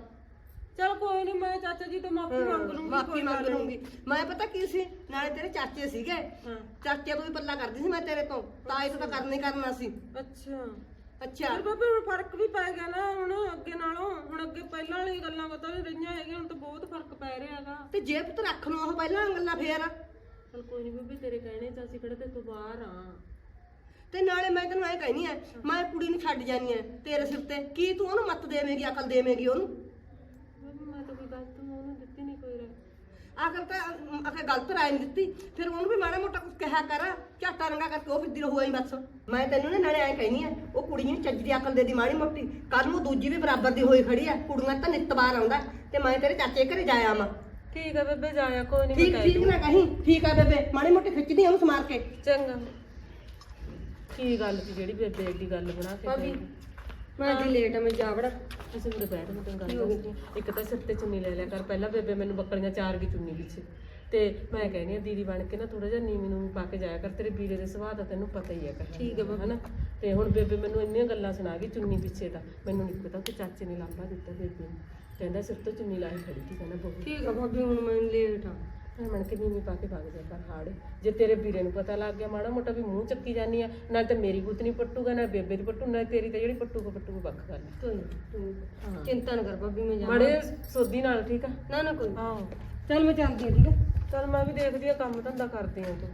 S1: ਚਲ ਕੋਈ ਨਹੀਂ ਮੈਂ ਚਾਚਾ ਜੀ ਤੋਂ ਮਾਫੀ ਮੰਗ ਲੂੰਗੀ
S3: ਮਾਫੀ
S1: ਕੋਈ
S3: ਮੰਗ
S1: ਨੀ।
S3: ਲੂੰਗੀ। ਮੈਂ ਪਤਾ ਕੀ ਸੀ? ਨਾਲੇ ਤੇਰੇ ਚਾਚੇ ਸੀਗੇ।
S1: ਹਾਂ।
S3: ਚਾਚੇ ਤੋਂ ਵੀ ਪੱਲਾ ਕਰਦੀ ਸੀ ਮੈਂ ਤੇਰੇ ਤੋਂ। ਤਾਂ ਇਹ ਤਾਂ ਕਰਨੀ ਕਰਨਾ ਸੀ।
S1: ਅੱਛਾ।
S3: ਅੱਛਾ।
S1: ਪਰ ਬਾਬੇ ਹੁਣ ਫ਼ਰਕ ਵੀ ਪੈ ਗਿਆ ਨਾ ਹੁਣ ਅੱਗੇ ਨਾਲੋਂ। ਹੁਣ ਅੱਗੇ ਪਹਿਲਾਂ ਵਾਲੀ ਗੱਲਾਂ ਪਤਾ ਨਹੀਂ ਰਹੀਆਂ ਹੈਗੀਆਂ ਹੁਣ ਤਾਂ ਬਹੁਤ ਫ਼ਰਕ ਪੈ ਰਿਹਾ ਹੈਗਾ।
S3: ਤੇ ਜੇ ਪੁੱਤ ਰੱਖ ਲਓ ਉਹ ਪਹਿਲਾਂ ਗੱਲਾਂ ਫੇਰ।
S1: ਚਲ ਕੋਈ ਨਹੀਂ ਬੀਬੀ ਤੇਰੇ ਕਹਿਣੇ ਚ ਅਸੀਂ ਕਿਹੜੇ ਤੇ ਤੋਂ ਬਾਹਰ ਆ।
S3: ਤੇ ਨਾਲੇ ਮੈਂ ਤੈਨੂੰ ਐ ਕਹਿਨੀ ਐ ਮੈਂ ਕੁੜੀ ਨੂੰ ਛੱਡ ਜਾਨੀ ਐ ਤੇਰੇ ਸਿਰ ਤੇ। ਕੀ ਤੂੰ ਉਹਨੂੰ ਮੱਤ ਦੇਵੇਂਗੀ ਅਕਲ ਦੇਵੇਂਗੀ ਉਹਨੂੰ?
S1: ਮੈਂ ਕੋਈ ਗਲਤ ਉਹਨੂੰ ਦਿੱਤੀ ਨਹੀਂ ਕੋਈ ਰਾਏ।
S3: ਅਕਲ ਤਾਂ ਅਕਲ ਗਲਤ ਰਾਏ ਨਹੀਂ ਦਿੱਤੀ। ਫਿਰ ਉਹਨੂੰ ਵੀ ਮਾੜਾ ਮੋਟਾ ਕੁਝ ਕਿਹਾ ਕਰ ਝਾਟਾ ਰੰਗਾ ਕਰਕੇ ਉਹ ਫਿਰਦੀ ਰਹੂਗਾ ਹੀ ਬਸ। ਮੈਂ ਤੈਨੂੰ ਨੇ ਨਾਲੇ ਐ ਕਹਿਨੀ ਐ ਉਹ ਕੁੜੀ ਨੂੰ ਚੱਜ ਦੀ ਅਕਲ ਦੇ ਦੀ ਮਾੜੀ ਮੋਟੀ। ਕੱਲ ਨੂੰ ਦੂਜੀ ਵੀ ਬਰਾਬਰ ਦੀ ਹੋਈ ਖੜੀ ਐ ਕੁੜੀਆਂ ਤਾਂ ਨਿੱਤ ਬਾਹਰ ਆਉਂਦਾ। ਤੇ ਮੈਂ ਤੇਰੇ ਚਾਚੇ ਘਰੇ ਜਾਇਆ ਆਵਾਂ।
S1: ਠੀਕ ਹੈ ਬੇਬੇ ਜਾਇਆ ਕੋਈ ਨਹੀਂ
S3: ਠੀਕ
S1: ਮੈਂ
S3: ਠੀਕ ਨਾ ਕਹੀਂ। ਠੀਕ ਆ ਬੇਬੇ ਮਾੜੀ ਮੋਟੀ ਖਿੱਚਦੀ ਆ ਉਹਨੂੰ ਸਮਾਰ ਕੇ।
S1: ਚੰਗਾ। ਕੀ ਗੱਲ ਸੀ ਜਿਹੜੀ ਬੇਬੇ ਏਡੀ ਗੱਲ ਬਣਾ ਕੇ
S4: ਭਾਬੀ,
S1: ਗਈ?
S4: ਮੈਂ ਜੀ ਲੇਟ ਆ ਮੈਂ ਜਾ ਵੜਾ।
S1: ਅਸੀਂ ਉਹਦੇ ਬੈਠ ਮੈਂ ਤੈਨੂੰ ਗੱਲ ਦੱਸਦੀ ਹਾਂ। ਇੱਕ ਤਾਂ ਸਿਰ ਤੇ ਚੁੰਨੀ ਲੈ ਲਿਆ ਕਰ। ਪਹਿਲਾਂ ਬੇਬੇ ਮੈਨੂੰ ਬੱਕਲੀਆਂ ਚਾਰ ਗਈ ਚੁੰਨੀ ਵਿੱਚ ਤੇ ਮੈਂ ਕਹਿੰਦੀ ਆ ਦੀਦੀ ਬਣ ਕੇ ਨਾ ਥੋੜਾ ਜਿਹਾ ਨੀਵੀਂ ਨੂੰ ਪਾ ਕੇ ਜਾਇਆ ਕਰ। ਤੇਰੇ ਵੀਰੇ ਦੇ ਸੁਭਾਅ ਦਾ ਤੈਨੂੰ ਪਤਾ ਹੀ ਹੈ ਕਹਾਂ ਠੀਕ ਹੈ ਹਨਾ? ਤੇ ਹੁਣ ਬੇਬੇ ਮੈਨੂੰ ਇੰਨੀਆਂ ਗੱਲਾਂ ਸੁਣਾ ਗਈ ਚੁੰਨੀ ਪਿੱਛੇ ਦਾ ਮੈਨੂੰ ਨਹੀਂ ਪਤਾ ਕਿ ਚਾਚੇ ਨੇ ਲਾਂਭਾ ਦਿੱਤਾ ਬੇਬੇ ਨੂੰ। ਕਹਿੰਦਾ ਸਿਰ ਤੋਂ ਚੁੰਨੀ ਲਾਈ ਖੜੀ ਸੀ ਕਹਿੰਦਾ ਬਹੁਤ।
S4: ਠੀਕ ਆ ਭਾਬੀ ਹੁਣ ਮੈਂ ਲੇਟ ਆ।
S1: ਮੈਂ ਮਣ ਕੇ ਨੀਵੀਂ ਪਾ ਕੇ ਭੱਗ ਜਾ ਕਰ ਹਾੜੇ। ਜੇ ਤੇਰੇ ਵੀਰੇ ਨੂੰ ਪਤਾ ਲੱਗ ਗਿਆ ਮਾੜਾ ਮੋਟਾ ਵੀ ਮੂੰਹ ਚੱਕੀ ਜਾਨੀ ਆ ਨਾਲ ਤੇ ਮੇਰੀ ਗੁੱਤ ਨਹੀਂ ਪੱਟੂਗਾ ਨਾ ਬੇਬੇ ਦੀ ਪੱਟੂ ਨਾ ਤੇਰੀ ਤੇ ਜਿਹੜੀ ਪੱਟੂਗਾ ਪੱਟੂਗਾ ਵੱਖ ਗੱਲ ਆ।
S4: ਕੋਈ ਨੀ, ਤੂੰ ਚਿੰਤਾ ਨਾ ਕਰ ਭਾਬੀ ਮੈਂ ਜਾਵਾਂ।
S1: ਮਾੜੇ ਸੋਦੀ ਨਾਲ ਠੀਕ ਆ?
S4: ਨਾ ਨਾ ਕੋਈ।
S1: ਹਾਂ।
S4: ਚੱਲ ਮੈਂ ਚੱਲਦੀ ਆ ਠੀਕ ਆ?
S1: ਚਲ ਮੈਂ ਵੀ ਦੇਖਦੀ ਆ ਕੰਮ ਧੰਦਾ ਕਰਦੀ ਆ ਤੂੰ।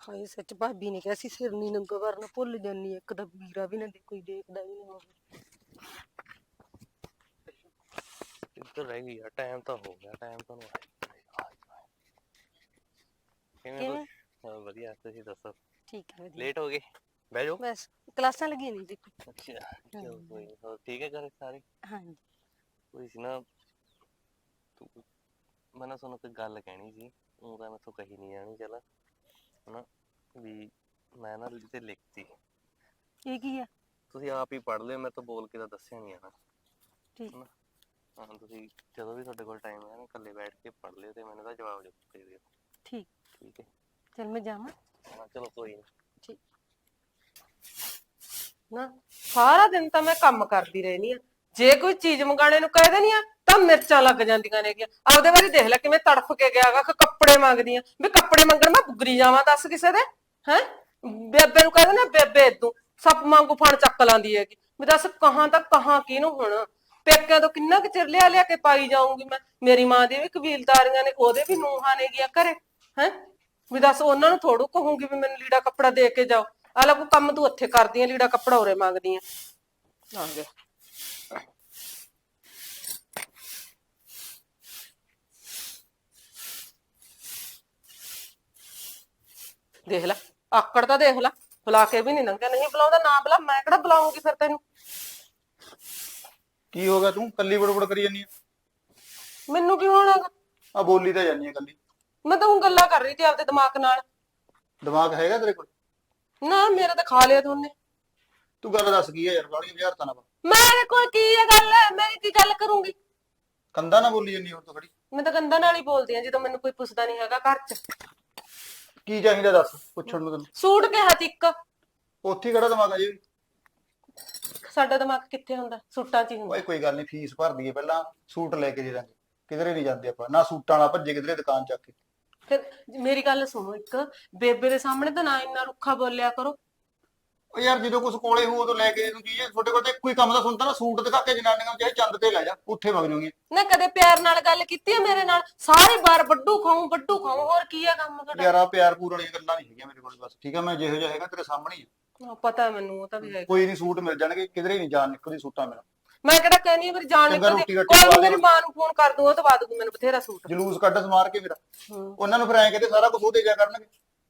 S4: ਹਾਏ ਸੱਚ ਭਾਬੀ ਨੇ ਕਿਹਾ ਸੀ ਸਿਰ ਨਹੀਂ ਨੰਗਾ ਕਰਨਾ ਭੁੱਲ ਜਾਨੀ ਆ, ਇੱਕ ਤਾਂ ਵੀਰਾ ਵੀ ਨਾ ਦੇ ਕੋਈ ਦੇਖਦਾ ਵੀ ਨਾ ਹੋਵੇ।
S5: ਇੱਧਰ ਰਹਿ ਗਈ ਆ ਟਾਈਮ ਤਾਂ ਹੋ ਗਿਆ ਟਾਈਮ ਤਾਂ ਨੂੰ ਕਿਵੇਂ
S4: ਕਿਵੇਂ?
S5: ਤੁਸੀਂ? ਹਾਂ, ਵਧੀਆ ਤੁਸੀਂ ਦੱਸੋ?
S4: ਠੀਕ ਹੈ ਵਧੀਆ।
S5: ਲੇਟ ਹੋ ਗਏ? ਬਹਿ ਜਾਓ।
S4: ਬਸ ਕਲਾਸਾਂ ਲੱਗੀਆਂ ਨਹੀਂ ਦੇਖੋ।
S5: ਅੱਛਾ ਚਲੋ ਕੋਈ ਨੀ, ਹੋਰ ਠੀਕ ਹੈ ਘਰੇ ਸਾਰੇ?
S4: ਹਾਂਜੀ।
S5: ਕੋਈ ਸੀ ਨਾ ਤੂੰ ਮੈਂ ਨਾ ਤੁਹਾਨੂੰ ਕੋਈ ਗੱਲ ਕਹਿਣੀ ਸੀ ਉਹ ਤਾਂ ਮੈਥੋਂ ਕਹੀ ਨਹੀਂ ਜਾਣੀ ਚੱਲ। ਹਨਾ ਵੀ ਮੈਂ ਨਾ ਤੇ ਲਿਖਤੀ।
S4: ਇਹ ਕੀ ਆ?
S5: ਤੁਸੀਂ ਆਪ ਹੀ ਪੜ੍ਹ ਲਿਓ ਮੈਂ ਤਾਂ ਬੋਲ ਕੇ ਤਾਂ ਦੱਸਿਆ ਨਹੀਂ ਆਣਾ
S4: ਠੀਕ।
S5: ਹਨਾ? ਹਾਂ ਤੁਸੀਂ ਜਦੋਂ ਵੀ ਤੁਹਾਡੇ ਕੋਲ ਟਾਈਮ ਹੈ ਨਾ ਇਕੱਲੇ ਬੈਠ ਕੇ ਪੜ੍ਹ ਲਿਓ ਤੇ ਮੈਨੂੰ ਤਾਂ ਜਵਾਬ ਜ਼ਰੂਰ ਦੇ ਦਿਓ।
S4: ਠੀਕ।
S5: ਠੀਕ ਹੈ।
S4: ਚਲ ਮੈਂ ਜਾਵਾਂ।
S5: ਹਾਂ ਚਲੋ ਕੋਈ ਨਹੀਂ
S1: ਨਾ ਸਾਰਾ ਦਿਨ ਤਾਂ ਮੈਂ ਕੰਮ ਕਰਦੀ ਰਹਿਣੀ ਆ ਜੇ ਕੋਈ ਚੀਜ਼ ਮੰਗਾਣੇ ਨੂੰ ਕਹਿ ਦੇਣੀ ਆ ਤਾਂ ਮਿਰਚਾਂ ਲੱਗ ਜਾਂਦੀਆਂ ਨੇ ਗਿਆ ਆਪਦੇ ਵਾਰੀ ਦੇਖ ਲੈ ਕਿਵੇਂ ਤੜਫ ਕੇ ਗਿਆਗਾ ਕਿ ਕੱਪੜੇ ਮੰਗਦੀਆਂ ਵੀ ਕੱਪੜੇ ਮੰਗਣ ਮੈਂ ਬੁਗਰੀ ਜਾਵਾਂ ਦੱਸ ਕਿਸੇ ਦੇ? ਹੈ? ਬੇਬੇ ਨੂੰ ਕਹਿ ਦੇਣਾ ਬੇਬੇ ਤੂੰ ਸੱਪ ਵਾਂਗੂ ਫਣ ਚੱਕ ਲਾਂਦੀ ਹੈਗੀ। ਵੀ ਦੱਸ ਕਹਾਂ ਤੱਕ ਕਹਾਂ ਕਿਹਨੂੰ ਹੁਣ? ਪੇਕਿਆਂ ਤੋਂ ਕਿੰਨਾ ਕੁ ਚਿਰ ਲਿਆ ਲਿਆ ਕੇ ਪਾਈ ਜਾਊਂਗੀ ਮੈਂ? ਮੇਰੀ ਮਾਂ ਦੀ ਵੀ ਕਬੀਲਦਾਰੀਆਂ ਨੇ, ਉਹਦੇ ਵੀ ਨੂਹਾਂ ਨੇ ਗਿਆ ਘਰੇ, ਹੈ? ਵੀ ਦੱਸ ਉਹਨਾਂ ਨੂੰ ਥੋੜੂ ਕਹੂੰਗੀ ਵੀ ਮੈਨੂੰ ਲੀੜਾ ਕੱਪੜਾ ਦੇ ਕੇ ਜਾਓ। ਆਲਾ ਕੋ ਕੰਮ ਤੂੰ ਉੱਥੇ ਕਰਦੀ ਆ, ਲੀੜਾ ਕੱਪੜਾ ਉਰੇ ਮੰਗਦੀ ਆ। ਆ ਗਿਆ ਦੇਖ ਲੈ, ਆਕੜ ਤਾਂ ਦੇਖ ਲੈ, ਬੁਲਾ ਕੇ ਵੀ ਨਹੀਂ ਲੰਘਿਆ ਨਹੀਂ ਬੁਲਾਉਂਦਾ ਨਾ ਬੁਲਾ, ਮੈਂ ਕਿਹੜਾ ਬੁਲਾਉਂਗੀ ਫਿਰ ਤੈਨੂੰ?
S2: ਕੀ ਹੋ ਗਿਆ? ਤੂੰ ਕੱਲੀ ਬੜਬੜ ਕਰੀ ਜਾਨੀ ਆ।
S1: ਮੈਨੂੰ ਕੀ ਹੋਣਾਗਾ
S2: ਆ ਬੋਲੀ ਤਾਂ ਜਾਨੀ ਆ ਕੱਲੀ।
S1: ਮੈਂ ਤਾਂ ਉਹ ਗੱਲਾਂ ਕਰ ਰਹੀ ਸੀ ਆਪਦੇ ਦਿਮਾਗ ਨਾਲ।
S2: ਦਿਮਾਗ ਹੈਗਾ ਤੇਰੇ ਕੋਲ?
S1: ਨਾ ਮੇਰਾ ਤਾਂ ਖਾ ਲਿਆ ਤੂੰ
S2: ਤੂੰ ਗੱਲ ਦੱਸ ਕੀ ਆ ਯਾਰ ਬਾਲੀ ਵਿਹਾਰ ਤਾਂ ਨਾ ਪਾ।
S1: ਮੇਰੇ ਕੋਲ ਕੀ ਹੈ ਗੱਲ? ਮੈਂ ਕੀ ਗੱਲ ਕਰੂੰਗੀ?
S2: ਕੰਦਾ ਨਾ ਬੋਲੀ ਜਾਨੀ ਹੋਰ ਤੋਂ ਖੜੀ।
S1: ਮੈਂ ਤਾਂ ਗੰਦਾ ਨਾਲ ਹੀ ਬੋਲਦੀ ਆ ਜਦੋਂ ਮੈਨੂੰ ਕੋਈ ਪੁੱਛਦਾ ਨਹੀਂ ਹੈਗਾ ਘਰ 'ਚ।
S2: ਕੀ ਚਾਹੀਦਾ ਦੱਸ ਪੁੱਛਣ ਨੂੰ ਤੈਨੂੰ।
S1: ਸੂਟ ਕਿਹਾ ਇੱਕ?
S2: ਉੱਥੇ ਹੀ ਕਿਹੜਾ ਦਿਮਾਗ ਆ ਜੀ।
S1: ਸਾਡਾ ਦਿਮਾਗ ਕਿੱਥੇ ਹੁੰਦਾ? ਸੂਟਾਂ 'ਚ ਹੀ ਹੁੰਦਾ।
S2: ਓਏ ਕੋਈ ਗੱਲ ਨਹੀਂ ਫੀਸ ਭਰ ਦਈਏ ਪਹਿਲਾਂ ਸੂਟ ਲੈ ਕੇ ਦਾਂਗੇ ਕਿਧਰੇ ਨਹੀਂ ਜਾਂਦੇ ਆਪਾਂ ਨਾ ਸੂਟਾਂ ਨਾਲ ਭੱਜੇ ਕਿਧਰੇ ਦੁਕਾਨ ਚੱਕ ਕੇ।
S1: ਫਿਰ ਮੇਰੀ ਗੱਲ ਸੁਣੋ ਇੱਕ ਬੇਬੇ ਦੇ ਸਾਹਮਣੇ ਤਾਂ ਨਾ ਇੰਨਾ ਰੁੱਖਾ ਬੋਲਿਆ ਕਰੋ।
S2: ਓ ਯਾਰ ਜਦੋਂ ਕੁਝ ਕੋਲੇ ਹੋ ਉਦੋਂ ਲੈ ਕੇ ਤੂੰ ਚੀਜ਼ ਤੁਹਾਡੇ ਕੋਲ ਤੇ ਕੋਈ ਕੰਮ ਦਾ ਸੁਣਦਾ ਨਾ ਸੂਟ ਦਿਖਾ ਕੇ ਜਨਾਨੀਆਂ ਨੂੰ ਚਾਹੇ ਚੰਦ ਤੇ ਲੈ ਜਾ ਉੱਥੇ ਵਗ ਜਾਓਗੇ
S1: ਨਾ ਕਦੇ ਪਿਆਰ ਨਾਲ ਗੱਲ ਕੀਤੀ ਹੈ ਮੇਰੇ ਨਾਲ? ਸਾਰੇ ਵਾਰ ਵੱਡੂ ਖਾਉਂ ਵੱਡੂ ਖਾਉਂ ਹੋਰ ਕੀ ਆ ਕੰਮ ਤੁਹਾਡਾ?
S2: ਯਾਰ ਆ ਪਿਆਰ ਪੂਰ ਵਾਲੀਆਂ ਗੱਲਾਂ ਨਹੀਂ ਹੈਗੀਆਂ ਮੇਰੇ ਕੋਲ ਬਸ। ਠੀਕ ਆ ਮੈਂ ਜਿਹੋ ਜਿਹਾ ਹੈਗਾ ਤੇਰੇ ਸਾਹਮਣੇ ਹੀ ਆ।
S1: ਹਾਂ, ਪਤਾ ਮੈਨੂੰ ਉਹ ਤਾਂ ਵੀ ਹੈ
S2: ਕੋਈ ਨਹੀਂ ਸੂਟ ਮਿਲ ਜਾਣਗੇ ਕਿਧਰੇ ਨਹੀਂ ਜਾਣ ਨਿਕਲਦੀ ਸੂਟਾਂ ਮੇਰਾ
S1: ਮੈਂ ਕਿਹੜਾ ਕਹਿਨੀ ਮੇਰੀ ਜਾਣ
S2: ਚੰਗਾ
S1: ਨਿਕਲਦੀ
S2: ਰੋਟੀ ਰਾਟੀ
S1: ਕੋਈ
S2: ਖਵਾ
S1: ਨੀ, ਮੇਰੀ। ਮਾਂ ਨੂੰ ਫੋਨ ਕਰ ਦੂੰ ਉਹ ਤੋਂ ਬਾਅਦ ਮੈਨੂੰ ਬਥੇਰਾ ਸੂਟ
S2: ਜਲੂਸ ਕੱਢ ਸਮਾਰ ਕੇ ਮੇਰਾ। ਉਹਨਾਂ ਨੂੰ ਫਿਰ ਐਂ ਕਹਿੰਦੇ ਸਾਰਾ ਕੁਝ ਉਹ ਦੇ ਜਾ ਕਰਨਗੇ।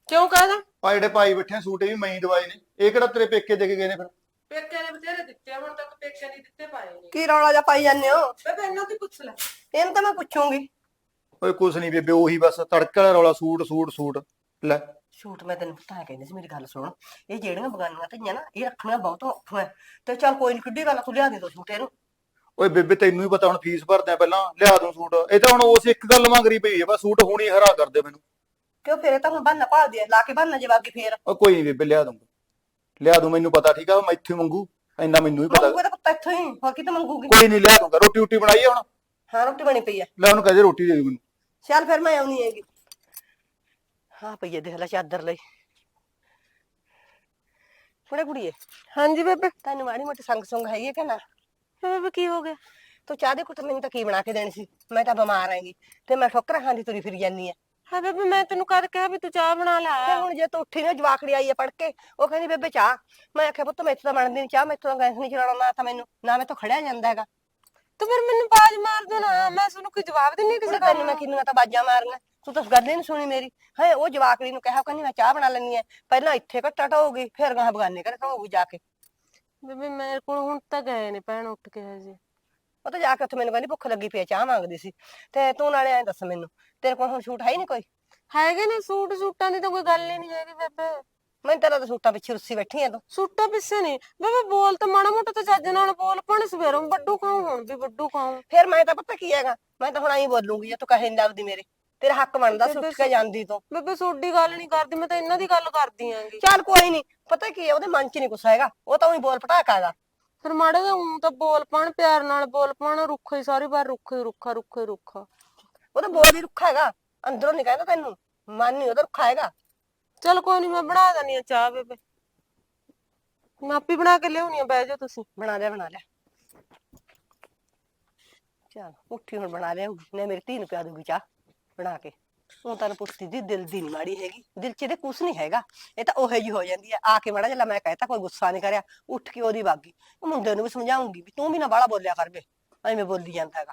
S1: ਕਿਉਂ ਕਹਦਾ
S2: ਆ ਜਿਹੜੇ ਭਾਈ ਬੈਠੇ ਆ, ਸੂਟ ਇਹ ਵੀ ਮੈਂ ਹੀ ਦਵਾਏ ਨੇ। ਇਹ ਕਿਹੜਾ ਤੇਰੇ ਪੇਕੇ ਦੇ ਕੇ ਗਏ ਨੇ ਫਿਰ?
S1: ਪੇਕੇ ਨੇ ਬਥੇਰੇ ਦਿੱਤੇ ਆ, ਹੁਣ ਤੱਕ ਪੇਕੇ ਨਹੀਂ ਦਿੱਤੇ ਪਾਏ ਨੇ।
S3: ਕੀ ਰੌਲਾ ਜਾ ਪਾਈ ਜਾਂਦੇ ਹੋ?
S1: ਬੇਬੇ ਇਹਨਾਂ ਦੀ ਪੁੱਛ ਲੈ।
S3: ਇਹਨੂੰ ਤਾਂ ਮੈਂ ਪੁੱਛੂੰਗੀ।
S2: ਓਏ ਕੁਛ ਨਹੀਂ ਬੇਬੇ ਉਹੀ ਬਸ ਤੜਕੇ ਵਾਲਾ ਰੌਲਾ ਸੂਟ ਸੂਟ ਸੂਟ। ਲੈ।
S3: ਛੂਟ ਮੈਂ ਤੈਨੂੰ ਤਾਂ ਕਹਿੰਦੀ ਸੀ ਮੇਰੀ ਗੱਲ ਸੁਣ। ਇਹ ਜਿਹੜੀਆਂ ਬਗਾਨੀਆਂ ਧੀਆਂ ਨਾ ਇਹ ਰੱਖਣੀਆਂ ਬਹੁਤ ਔਖੀਆਂ ਹੈ। ਤੇ ਚੱਲ ਕੋਈ ਨੀ ਕਿੱਡੀ ਗੱਲ ਆ, ਤੂੰ ਲਿਆ ਦੇ ਦੋ ਛੂਟ ਇਹਨੂੰ।
S2: ਓਏ ਬੇਬੇ ਤੈਨੂੰ ਹੀ ਪਤਾ ਹੁਣ ਫੀਸ ਭਰਦੇ ਆ ਪਹਿਲਾਂ ਲਿਆ ਦੂੰ ਸੂਟ। ਇਹ ਤਾਂ ਹੁਣ ਉਸ ਇੱਕ ਗੱਲ ਮੰਗਰੀ ਪਈ ਹੈ ਬਸ ਸੂਟ ਹੁਣੀ ਹਰਾ ਕਰ ਦੇ ਮੈਨੂੰ।
S3: ਕਿਉਂ ਫਿਰ ਇਹ ਤਾਂ ਹੁਣ ਬੰਨਾ ਭਾਲਦੀ ਆ ਲਾ ਕੇ ਬੰਨਾ ਜਵਾਗੀ ਫੇਰ।
S2: ਓ ਕੋਈ ਨਹੀਂ ਬੇਬੇ ਲਿਆ ਦੂੰਗਾ। ਲਿਆ ਦੂੰ ਮੈਨੂੰ ਪਤਾ ਠੀਕ ਆ ਮੈਂ ਇੱਥੇ ਮੰਗੂ ਇੰਨਾ ਮੈਨੂੰ ਹੀ ਪਤਾ।
S3: ਮੰਗੂਗਾ ਤਾਂ ਪੁੱਤ ਇੱਥੋਂ ਹੀ ਹੋਰ ਕਿਤੇ ਮੰਗੂਗੀ?
S2: ਕੋਈ ਨਹੀਂ ਲਿਆ ਦੂੰਗਾ। ਰੋਟੀ ਰੋਟੀ ਬਣਾਈ ਆ ਹੁਣ?
S3: ਹਾਂ ਰੋਟੀ ਬਣੀ ਪਈ ਆ
S2: ਲੈ ਉਹਨੂੰ ਕਹਦੇ ਰੋਟੀ ਦੇ ਦੇ ਮੈਨੂੰ।
S3: ਚੱਲ ਫਿਰ ਮੈਂ ਆਉਣੀ ਹੈਗੀ। ਹਾਂ ਪਈਏ ਦੇਖ ਲੈ ਚਾਦਰ ਲਈ ਕੁੜੇ ਕੁੜੀਏ।
S1: ਹਾਂਜੀ ਬੇਬੇ।
S3: ਤੈਨੂੰ ਮਾੜੀ ਮੋਟੀ ਸੰਗ ਸੰਗ ਹੈਗੀ ਹੈ ਕਿ ਨਾ?
S1: ਬੇਬੇ ਕੀ ਹੋ ਗਿਆ?
S3: ਤੂੰ ਚਾਹ ਦੇ ਕੁੱਟ ਮੈਨੂੰ ਤਾਂ ਕੀ ਬਣਾ ਕੇ ਦੇਣੀ ਸੀ? ਮੈਂ ਤਾਂ ਬਿਮਾਰ ਹੈਗੀ। ਤੇ ਮੈਂ ਠੋਕਰਾਂ ਖਾਂਦੀ ਤੁਰੀ ਫਿਰ ਜਾਨੀ ਆ।
S1: ਹਾਂ ਬੇਬੇ ਮੈਂ ਤੈਨੂੰ ਕਦ ਕਿਹਾ ਵੀ ਤੂੰ ਚਾਹ ਬਣਾ
S3: ਤੇ
S1: ਲੈ
S3: ਹੁਣ ਜੇ ਤੂੰ ਉੱਠੀ ਨਾ ਜਵਾਕੜੀ ਆਈ ਆ ਪੜ ਕੇ ਉਹ ਕਹਿੰਦੀ ਬੇਬੇ ਚਾਹ। ਮੈਂ ਆਖਿਆ ਪੁੱਤ ਮੈਥੋਂ ਤਾਂ ਬਣਦੀ ਨਹੀਂ ਚਾਹ ਮੈਥੋਂ ਤਾਂ ਗੈਸ ਨਹੀਂ ਚਲਾਉਣਾ ਨਾ ਤਾਂ ਮੈਨੂੰ ਨਾ ਮੈਥੋਂ ਖੜਿਆ ਜਾਂਦਾ ਹੈਗਾ।
S1: ਤੂੰ ਫਿਰ ਮੈਨੂੰ ਬਾਜ ਮਾਰ ਦੋ ਨਾ ਮੈਂ ਤੁਹਾਨੂੰ ਕੋਈ ਜਵਾਬ ਦਿੰਨੀ ਕਿਸੇ
S3: ਤੈਨੂੰ ਮੈਂ ਕਿੰਨੀਆਂ ਤਾਂ ਬਾਜਾਂ ਮਾਰੀਆਂ। ਤੂੰ ਤਾਂ ਗੱਲ ਹੀ ਨਹੀਂ ਸੁਣੀ ਮੇਰੀ। ਹੈ ਉਹ ਜਵਾਕੜੀ ਨੂੰ ਕਿਹਾ ਕਹਿੰਦੀ ਮੈਂ ਚਾਹ ਬਣਾ ਲੈਣੀ ਐ ਪਹਿਲਾਂ ਇੱਥੇ ਘੱਟਾ ਢਾਉਗੀ ਫਿਰ ਗਾਂ ਬਗਾਨੇ ਕਰ ਢਾਉਗੀ ਜਾ ਕੇ।
S1: ਬੇਬੇ ਮੇਰੇ ਕੋਲ ਹੁਣ ਤਾਂ ਗਏ ਨੇ ਭੈਣ ਉੱਠ ਕੇ ਹਜੇ।
S3: ਉਹ ਤਾਂ ਜਾ ਕੇ ਉੱਥੇ ਮੈਨੂੰ ਕਹਿੰਦੀ ਭੁੱਖ ਲੱਗੀ ਪਈ ਚਾਹ ਮੰਗਦੀ ਸੀ। ਤੇ ਤੂੰ ਨਾਲੇ ਐਂ ਦੱਸ ਮੈਨੂੰ ਤੇਰੇ ਕੋਲ ਹੁਣ ਛੂਟ ਹੈ ਹੀ ਨਹੀਂ ਕੋਈ?
S1: ਹੈਗੇ ਨੇ ਸੂਟ ਸੂਟਾਂ ਦੀ ਤਾਂ ਕੋਈ ਗੱਲ ਹੀ ਨਹੀਂ ਹੈਗੀ ਬੇਬੇ।
S3: ਮੈਂ ਤੇਰਾ ਤਾਂ ਸੂਟਾਂ ਪਿੱਛੇ ਰੁੱਸੀ ਬੈਠੀ ਆ ਤੂੰ।
S1: ਸੁੱਟਾ ਪਿੱਛੇ ਨਹੀਂ ਬੇਬੇ ਬੋਲ ਤਾਂ ਮਾੜਾ ਮੋਟਾ ਤਾਂ ਚੱਜ ਨਾਲ ਬੋਲ ਪਣ ਸਵੇਰੋਂ ਵੱਡੂ ਖਾਉ ਹੁਣ ਵੀ ਵੱਡੂ ਖਾਉ
S3: ਫਿਰ ਮੈਂ ਤਾਂ ਪਤਾ ਕੀ ਹੈਗਾ ਮੈਂ ਤਾਂ ਹੁਣ ਆਈ ਬੋਲੂੰਗੀ ਜੇ ਤੂੰ ਕਹੇ ਨਹੀਂ ਲੱਗਦੀ ਮੇਰੇ। ਤੇਰਾ ਹੱਕ ਬਣਦਾ ਸੁੱਟ ਕੇ ਜਾਂਦੀ ਤੂੰ।
S1: ਬੇਬੇ ਸੋਡੀ ਗੱਲ ਨਹੀਂ ਕਰਦੀ ਮੈਂ ਤਾਂ ਇਹਨਾਂ ਦੀ ਗੱਲ ਕਰਦੀ ਆਂਗੀ।
S3: ਚੱਲ ਕੋਈ ਨਹੀਂ ਪਤਾ ਕੀ ਹੈ ਉਹਦੇ ਮਨ 'ਚ ਨਹੀਂ ਕੁਛ ਹੈਗਾ ਉਹ ਤਾਂ ਉਹੀ ਬੋਲ ਪਟਾਕਾ ਹੈਗਾ।
S1: ਫਿਰ ਮਾੜੇ ਜਿਹਾ ਊਂ ਤਾਂ ਬੋਲ ਪਣ ਪਿਆਰ ਨਾਲ ਬੋਲ ਪਣ ਰੁੱਖਾ ਹੀ ਸਾਰੀ ਵਾਰ ਰੁੱਖਾ ਹੀ ਰੁੱਖਾ ਰੁੱਖਾ ਹੀ ਰੁੱਖਾ।
S3: ਉਹ ਤਾਂ ਬੋਲ ਹੀ ਰੁੱਖਾ ਹੈਗਾ ਅੰਦਰੋਂ ਨਹੀਂ ਕਹਿੰਦਾ ਤੈਨੂੰ ਮਨ ਨਹੀਂ ਉਹਦਾ ਰੁੱਖਾ ਹੈਗਾ।
S1: ਚਲ ਕੋਈ ਨਹੀਂ ਮੈਂ ਬਣਾ ਦਨੀ ਆ ਚਾਹ ਬੇਬੇ। ਮੈਂ ਆਪੇ ਬਣਾ ਕੇ ਲਿਆਉਣੀ ਆ ਬਹਿ ਜਾਓ ਤੁਸੀਂ।
S3: ਬਣਾ ਲਿਆ ਬਣਾ ਲਿਆ। ਚਲ ਉੱਠੀ ਹੁਣ ਬਣਾ ਲਿਆ ਨੇ ਮੇਰੀ ਧੀ ਨੂੰ ਪਿਆ ਦੂਗੀ ਚਾਹ। ਬਣਾ ਕੇ। ਉਹ ਤਾਂ ਪੁੱਛਦੀ ਦੀ ਦਿਲ ਦੀ ਨੀ ਮਾੜੀ ਹੈਗੀ। ਦਿਲ 'ਚ ਇਹਦੇ ਕੁਛ ਨਹੀਂ ਹੈਗਾ। ਇਹ ਤਾਂ ਉਹੇ ਜੀ ਹੋ ਜਾਂਦੀ ਹੈ। ਆ ਕੇ ਮਾੜਾ ਜਿਹਾ ਮੈਂ ਕਹਿਤਾ, ਕੋਈ ਗੁੱਸਾ ਨਹੀਂ ਕਰਿਆ। ਉੱਠ ਕੇ ਉਹਦੀ ਬਾਗੀ ਉਹ ਮੁੰਡੇ ਨੂੰ ਵੀ ਸਮਝਾਉਂਗੀ ਵੀ ਤੂੰ ਵੀ ਨਾ ਬਾਹਲਾ ਬੋਲਿਆ ਕਰ ਬੇ। ਐਵੇਂ ਬੋਲੀ ਜਾਂਦਾ ਹੈਗਾ।